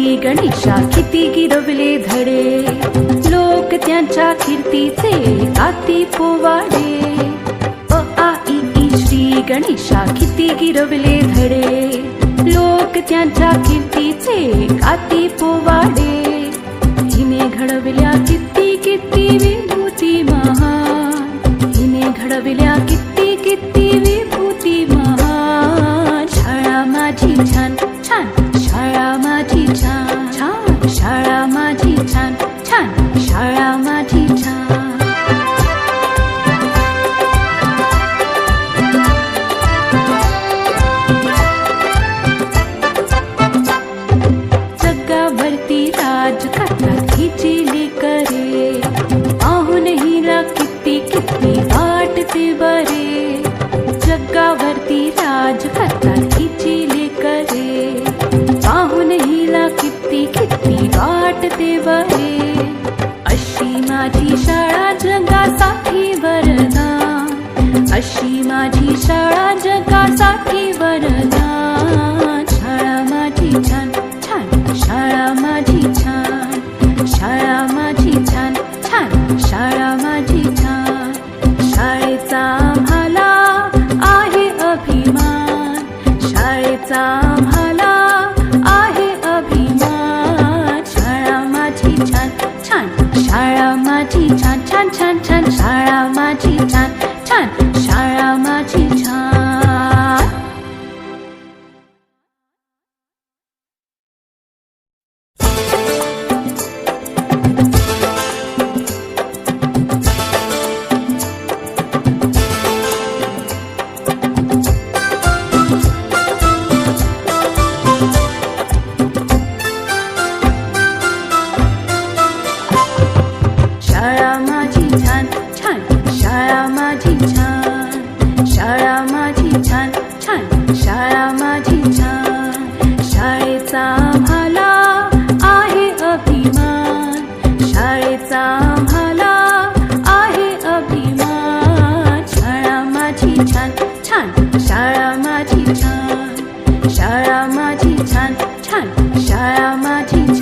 श्री गणेशा किती गिरवले धडे. लोक त्यांच्या कीर्तीचे आती पोवाडे. अ आ ई श्री गणेशा किती गिरवले धडे. लोक त्यांच्या कीर्तीचे आती पोवाडे. हिने घडविल्या किती किती विभूती महा हिने घडविल्या किती वाटते बरे अशी माझी शाळा जगासाठी वरदान अशी माझी शाळा जगासाठी वरदान शाळा माझी छान छान शाळा माझी छान शाळा माझी छान छान छान छान शाळा माझी शाळेचा आम्हाला आहे अभिमान. शाळा माझी छान छान. शाळा माझी छान. शाळा माझी छान छान. शाळा माझी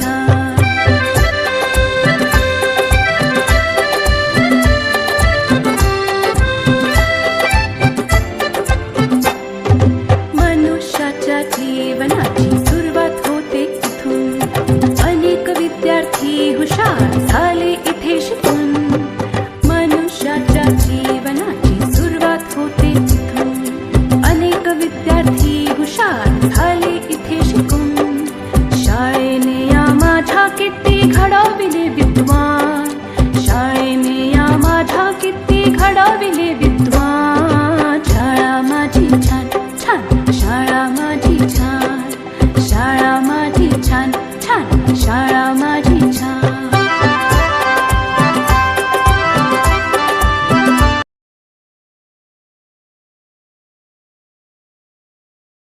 हुशार झाले इथे शिकून. मनुष्याच्या जीवनाची सुरुवात होते इथून अनेक विद्यार्थी हुशार झाले इथे शिकून. शाळेने या माझ्या किती घडविले विद्वान. शाळेने या माझ्या किती घडविले विद्वान.